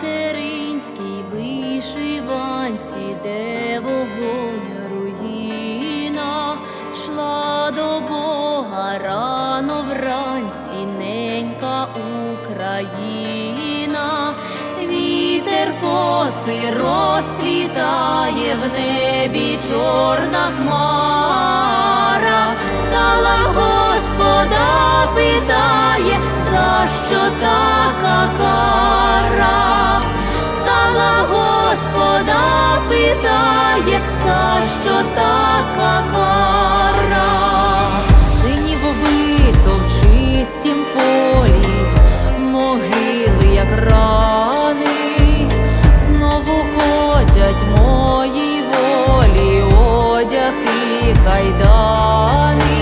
материнській вишиванці, де вогонь руїна, шла до Бога рано вранці, ненька Україна, вітер коси розплітає в небі чорна хмара. знає, за що така кара. Сині воби то в чистім полі, могили, як рани, знову ходять мої волі, одяг ти кайдани,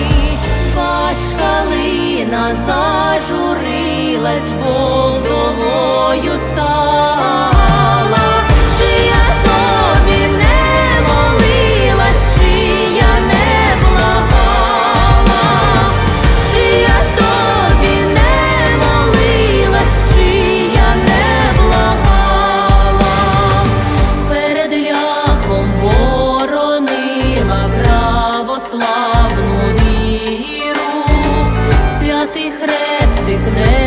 бач, калина зажурилась. Бо happening.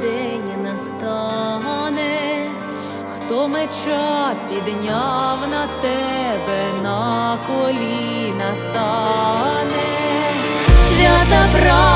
день настане, хто меча підняв на тебе, на коліна стане, свята правда.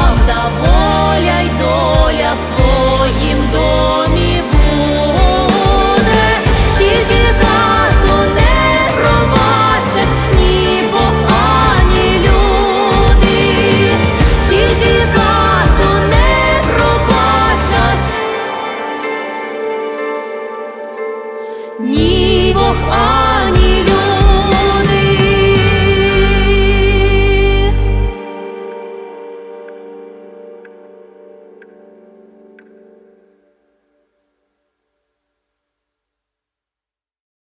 ні Бог.